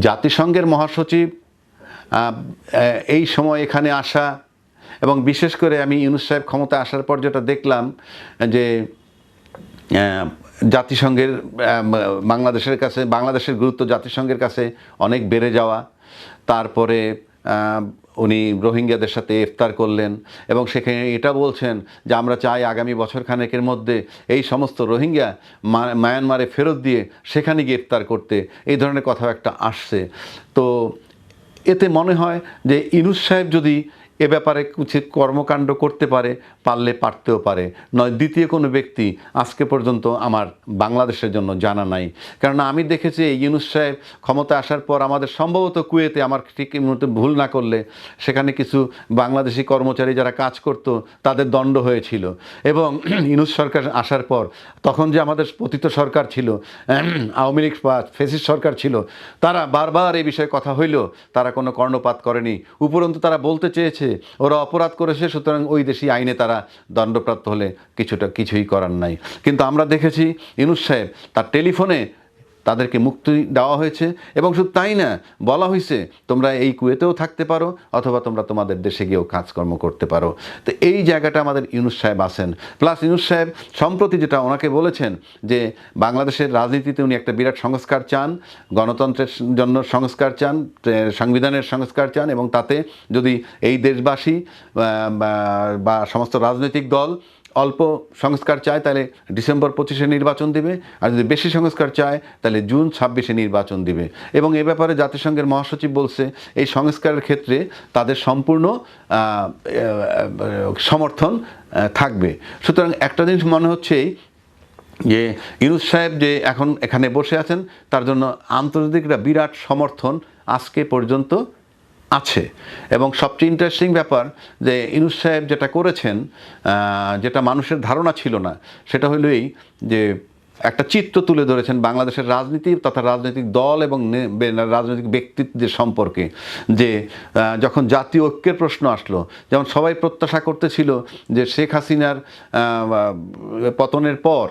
জাতিসংঘের মহাসচিব এই সময় এখানে আসা এবং বিশেষ করে আমি ইউনুস সাহেব ক্ষমতা আসার পর যেটা দেখলাম যে জাতিসংঘের বাংলাদেশের কাছে, বাংলাদেশের গুরুত্ব জাতিসংঘের কাছে অনেক বেড়ে যাওয়া। তারপরে উনি রোহিঙ্গাদের সাথে ইফতার করলেন এবং সেখানে এটা বলছেন যে আমরা চাই আগামী বছর খানেকের মধ্যে এই সমস্ত রোহিঙ্গা মায়ানমারে ফেরত দিয়ে সেখানে গিয়ে ইফতার করতে। এই ধরনের কথা একটা আসছে। তো এতে মনে হয় যে ইনুস সাহেব যদি এ ব্যাপারে কিছু কর্মকাণ্ড করতে পারে, পারলে পারতেও পারে। নয়, দ্বিতীয় কোনো ব্যক্তি আজকে পর্যন্ত আমার বাংলাদেশের জন্য জানা নাই। কেননা আমি দেখেছি এই ইউনুস সাহেব ক্ষমতা আসার পর আমাদের সম্ভবত কুয়েতে আমার ঠিক মুহূর্তে ভুল না করলে সেখানে কিছু বাংলাদেশি কর্মচারী যারা কাজ করত তাদের দণ্ড হয়েছিল। এবং ইনুস সরকার আসার পর তখন যে আমাদের পতিত সরকার ছিল আওয়ামী লীগ বা ফেসিস সরকার ছিল, তারা বারবার এই বিষয়ে কথা হইল তারা কোনো কর্ণপাত করেনি। উপরন্তু তারা বলতে চেয়েছে ওরা অপরাধ করেছে, সুতরাং ওই দেশি আইনে তারা দণ্ডপ্রাপ্ত হলে কিছুটা, কিছুই করার নাই। কিন্তু আমরা দেখেছি ইনুস সাহেব তার টেলিফোনে তাদেরকে মুক্তি দেওয়া হয়েছে এবং শুধু তাই না, বলা হয়েছে, তোমরা এই কুয়েতেও থাকতে পারো অথবা তোমরা তোমাদের দেশে গিয়েও কাজকর্ম করতে পারো। তো এই জায়গাটা আমাদের ইউনুস সাহেব আছেন। প্লাস ইউনুস সাহেব সম্প্রতি যেটা ওনাকে বলেছেন যে বাংলাদেশের রাজনীতিতে উনি একটা বিরাট সংস্কার চান, গণতন্ত্রের জন্য সংস্কার চান সংবিধানের সংস্কার চান এবং তাতে যদি এই দেশবাসী বা সমস্ত রাজনৈতিক দল অল্প সংস্কার চায়, তাহলে ডিসেম্বর পঁচিশে নির্বাচন দিবে, আর যদি বেশি সংস্কার চায়, তাহলে জুন ছাব্বিশে নির্বাচন দিবে। এবং এ ব্যাপারে জাতিসংঘের মহাসচিব বলছে, এই সংস্কারের ক্ষেত্রে তাদের সম্পূর্ণ সমর্থন থাকবে। সুতরাং একটা জিনিস মনে হচ্ছে যে ইউনুস সাহেব যে এখন এখানে বসে আছেন, তার জন্য আন্তর্জাতিক একটা বিরাট সমর্থন আজকে পর্যন্ত আছে। এবং সবচেয়ে ইন্টারেস্টিং ব্যাপার যে ইনুস সাহেব যেটা করেছেন যেটা মানুষের ধারণা ছিল না, সেটা হলো এই যে একটা চিত্র তুলে ধরেছেন বাংলাদেশের রাজনীতি তথা রাজনৈতিক দল এবং রাজনৈতিক ব্যক্তিত্বের সম্পর্কে, যে যখন জাতীয় ঐক্যের প্রশ্ন আসলো, যেমন সবাই প্রত্যাশা করতেছিল যে শেখ হাসিনার পতনের পর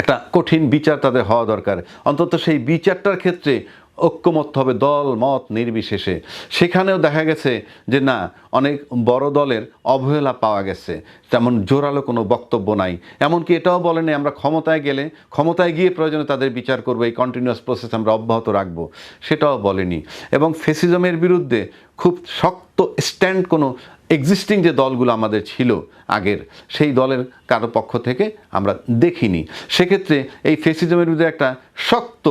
একটা কঠিন বিচার তাদের হওয়া দরকার। অন্তত সেই বিচারটার ক্ষেত্রে ঐক্যমত্য হবে, দল, মত নির্বিশেষে। সেখানেও দেখা গেছে যে না, অনেক বড় দলের অবহেলা পাওয়া গেছে। তেমন জোরালো কোনো বক্তব্য নাই। এমনকি এটাও বলেনি আমরা ক্ষমতায় গেলে, ক্ষমতায় গিয়ে প্রয়োজনে তাদের বিচার করব, এই কন্টিনিউয়াস প্রসেস আমরা অব্যাহত রাখব। সেটাও বলেনি। এবং ফেসিজমের বিরুদ্ধে খুব শক্ত স্ট্যান্ড কোনো এক্সিস্টিং যে দলগুলো আমাদের ছিল আগের, সেই দলের কারও পক্ষ থেকে আমরা দেখিনি। সেক্ষেত্রে এই ফেসিজমের বিরুদ্ধে একটা শক্ত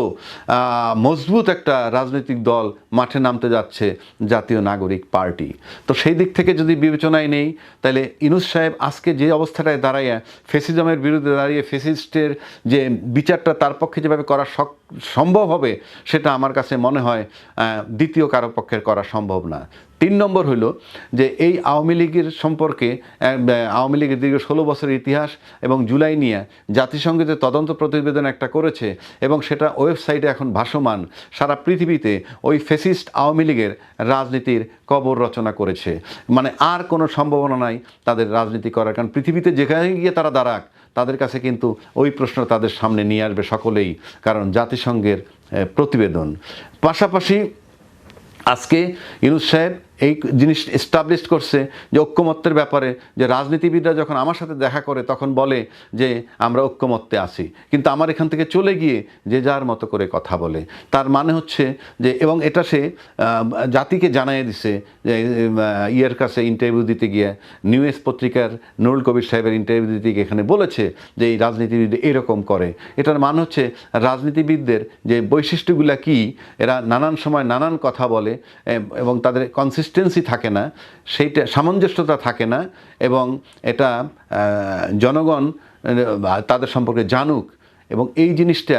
মজবুত একটা রাজনৈতিক দল মাঠে নামতে যাচ্ছে জাতীয় নাগরিক পার্টি। তো সেই দিক থেকে যদি বিবেচনায় নেই, তাহলে ইনুস সাহেব আজকে যে অবস্থাটায় দাঁড়াইয়া ফেসিজমের বিরুদ্ধে দাঁড়িয়ে ফেসিস্টের যে বিচারটা তার পক্ষে যেভাবে করা সম্ভব হবে, সেটা আমার কাছে মনে হয় দ্বিতীয় কারও পক্ষের করা সম্ভব না তিন নম্বর হলো যে এই আওয়ামী লীগের সম্পর্কে আওয়ামী লীগের দীর্ঘ ষোলো বছরের ইতিহাস এবং জুলাই নিয়ে জাতিসংঘে যে তদন্ত প্রতিবেদন একটা করেছে এবং সেটা ওয়েবসাইটে এখন ভাসমান, সারা পৃথিবীতে ওই ফেসিস্ট আওয়ামী লীগের রাজনীতির কবর রচনা করেছে। মানে আর কোনো সম্ভাবনা নাই তাদের রাজনীতি করার, কারণ পৃথিবীতে যেখানে গিয়ে তারা দাঁড়াক, তাদের কাছে কিন্তু ওই প্রশ্ন তাদের সামনে নিয়ে আসবে সকলেই, কারণ জাতিসংঘের প্রতিবেদন। পাশাপাশি আজকে ইউনুস সাহেব এই জিনিস এস্টাবলিশ করছে যে ঐক্যমত্যের ব্যাপারে, যে রাজনীতিবিদরা যখন আমার সাথে দেখা করে তখন বলে যে আমরা ঐক্যমত্যে আছি। কিন্তু আমার এখান থেকে চলে গিয়ে যে যার মতো করে কথা বলে। তার মানে হচ্ছে যে, এবং এটা সে জাতিকে জানিয়ে দিছে যে ইয়ের কাছে ইন্টারভিউ দিতে গিয়ে, নিউজ পত্রিকার নুরুল কবির সাহেবের ইন্টারভিউ দিতে গিয়ে এখানে বলেছে যে এই রাজনীতিবিদ এরকম করে। এটার মানে হচ্ছে রাজনীতিবিদদের যে বৈশিষ্ট্যগুলা কি, এরা নানান সময় নানান কথা বলে এবং তাদের কনসিস্টেন্সি থাকে না, সেইটা, সামঞ্জস্যতা থাকে না, এবং এটা জনগণ তাদের সম্পর্কে জানুক, এবং এই জিনিসটা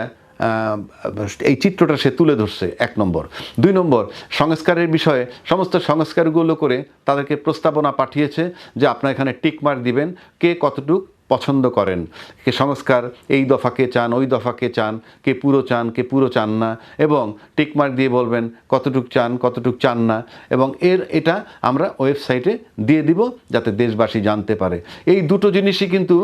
এই চিত্রটা সে তুলে ধরছে, এক নম্বর। দুই নম্বর, সংস্কারের বিষয়ে, সমস্ত সংস্কারগুলো করে তাদেরকে প্রস্তাবনা পাঠিয়েছে যে আপনার এখানে টিকমার্ক দিবেন, কে কতটুক পছন্দ করেন। কে সংস্কার, এই দফাকে চান, ওই দফাকে চান, কে পুরো চান, কে পুরো চান না। এবং টিকমার্ক দিয়ে বলবেন, কতটুক চান কতটুক চান না। এবং এর এটা আমরা ওয়েবসাইটে দিয়ে দিব যাতে দেশবাসী জানতে পারে। এই দুটো জিনিসই কিন্তু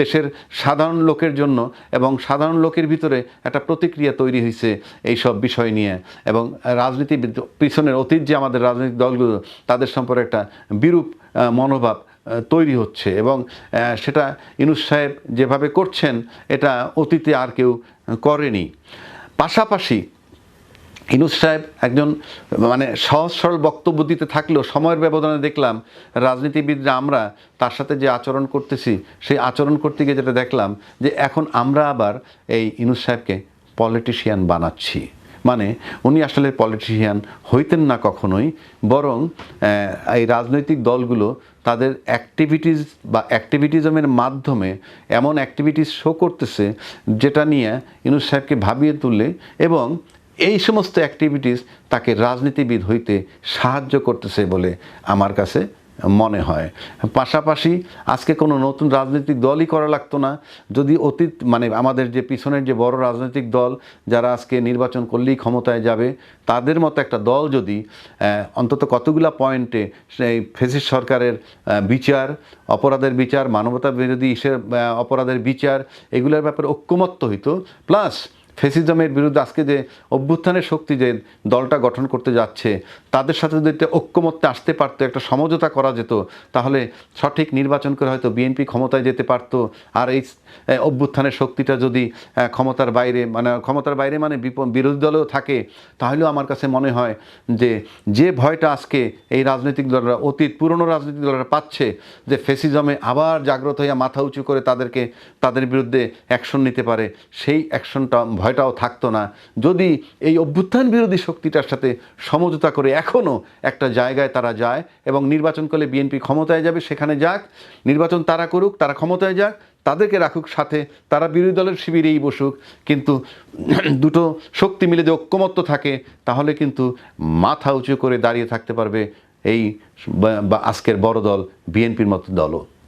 দেশের সাধারণ লোকের জন্য এবং সাধারণ লোকের ভিতরে একটা প্রতিক্রিয়া তৈরি হয়েছে এই সব বিষয় নিয়ে। এবং রাজনীতি পিছনের অতীত যে আমাদের রাজনৈতিক দলগুলো, তাদের সম্পর্কে একটা বিরূপ মনোভাব তৈরি হচ্ছে এবং সেটা ইনুস সাহেব যেভাবে করছেন, এটা অতীতে আর কেউ করেনি। পাশাপাশি ইনুস সাহেব একজন মানে সহজ সরল বক্তব্য দিতে থাকলেও সময়ের ব্যবধানে দেখলাম, রাজনীতিবিদরা আমরা তার সাথে যে আচরণ করতেছি, সেই আচরণ করতে গিয়ে যেটা দেখলাম, যে এখন আমরা আবার এই ইনুস সাহেবকে পলিটিশিয়ান বানাচ্ছি। মানে উনি আসলে পলিটিশিয়ান হইতেন না কখনোই, বরং এই রাজনৈতিক দলগুলো তাদের অ্যাক্টিভিটিস বা অ্যাক্টিভিটিজমের মাধ্যমে এমন অ্যাক্টিভিটিস শো করতেছে যেটা নিয়ে ইনুস সাহেবকে ভাবিয়ে তুললে এবং এই সমস্ত অ্যাক্টিভিটিস তাকে রাজনীতিবিদ হইতে সাহায্য করতেছে বলে আমার কাছে মনে হয়। পাশাপাশি আজকে কোনো নতুন রাজনৈতিক দলই করা লাগতো না। যদি অতীত মানে আমাদের যে পিছনের যে বড় রাজনৈতিক দল যারা আজকে নির্বাচন করলেই ক্ষমতায় যাবে, তাদের মতো একটা দল যদি অন্তত কতগুলা পয়েন্টে সেই ফেসিস সরকারের বিচার, অপরাধের বিচার মানবতা বিরোধী অপরাধের বিচার, এগুলোর ব্যাপারে ঐক্যমত্য হইতো। প্লাস ফেসিজমের বিরুদ্ধে আজকে যে অভ্যুত্থানের শক্তি যে দলটা গঠন করতে যাচ্ছে, তাদের সাথে যদি একটা ঐক্যমত্যে আসতে পারতো, একটা সমঝোতা করা যেত, তাহলে সঠিক নির্বাচন করে হয়তো বিএনপি ক্ষমতায় যেতে পারতো। আর এই অভ্যুত্থানের শক্তিটা যদি ক্ষমতার বাইরে মানে ক্ষমতার বাইরে মানে বিরোধী দলেও থাকে, তাহলেও আমার কাছে মনে হয় যে যে ভয়টা আজকে এই রাজনৈতিক দলরা, অতীত পুরনো রাজনৈতিক দলরা পাচ্ছে, যে ফেসিজমে আবার জাগ্রত হইয়া মাথা উঁচু করে তাদেরকে, তাদের বিরুদ্ধে অ্যাকশন নিতে পারে, সেই অ্যাকশনটা ভয়টাও থাকতো না। যদি এই অভ্যুত্থান বিরোধী শক্তিটার সাথে সমঝোতা করে এখনও একটা জায়গায় তারা যায় এবং নির্বাচন করলে বিএনপি ক্ষমতায় যাবে, সেখানে যাক, নির্বাচন তারা করুক, তারা ক্ষমতায় যাক, তাদেরকে রাখুক সাথে, তারা বিরোধী দলের শিবিরেই বসুক, কিন্তু দুটো শক্তি মিলে যে ঐক্যমত্য থাকে, তাহলে কিন্তু মাথা উঁচু করে দাঁড়িয়ে থাকতে পারবে এই আজকের বড় দল, বিএনপির মতো দলও।